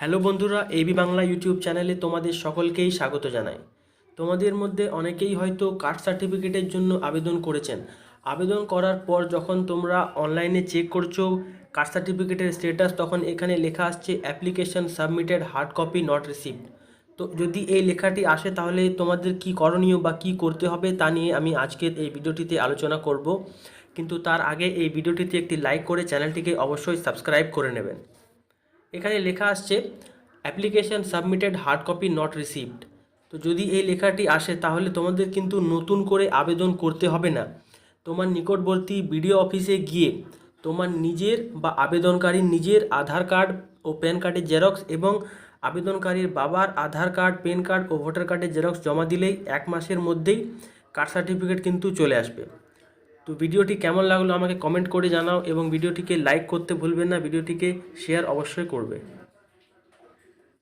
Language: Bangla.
হ্যালো বন্ধুরা এবি বাংলা ইউটিউব চ্যানেলে তোমাদের সকলকেই স্বাগত জানাই। তোমাদের মধ্যে অনেকেই হয়তো কাস্ট সার্টিফিকেটের জন্য আবেদন করেছেন। আবেদন করার পর যখন তোমরা অনলাইনে চেক করছ কাস্ট সার্টিফিকেটের স্ট্যাটাস তখন এখানে লেখা আসছে application submitted hard copy not received তো যদি এই লেখাটি আসে, তাহলে তোমাদের কি করণীয় বা কি করতে হবে তা নিয়ে আমি আজকের এই ভিডিওটিতে আলোচনা করব। কিন্তু তার আগে এই ভিডিওটিতে একটি লাইক করে চ্যানেলটিকে অবশ্যই সাবস্ক্রাইব করে নেবেন। এখানে লেখা আসছে application submitted hard copy not received তো যদি এই লেখাটি আসে, তাহলে তোমাদের কিন্তু নতুন করে আবেদন করতে হবে না। তোমার নিকটবর্তী বিডিও অফিসে গিয়ে তোমার নিজের বা আবেদনকারীর নিজের আধার কার্ড ও প্যান কার্ডের জেরক্স এবং আবেদনকারীর বাবার আধার কার্ড, প্যান কার্ড ও ভোটার কার্ডের জেরক্স জমা দিলেই এক মাসের মধ্যেই কার্ড সার্টিফিকেট কিন্তু চলে আসবে। তো ভিডিওটি কেমন লাগল আমাকে কমেন্ট করে জানাও এবং ভিডিওটিকে লাইক করতে ভুলবেন না, ভিডিওটিকে শেয়ার অবশ্যই করবে।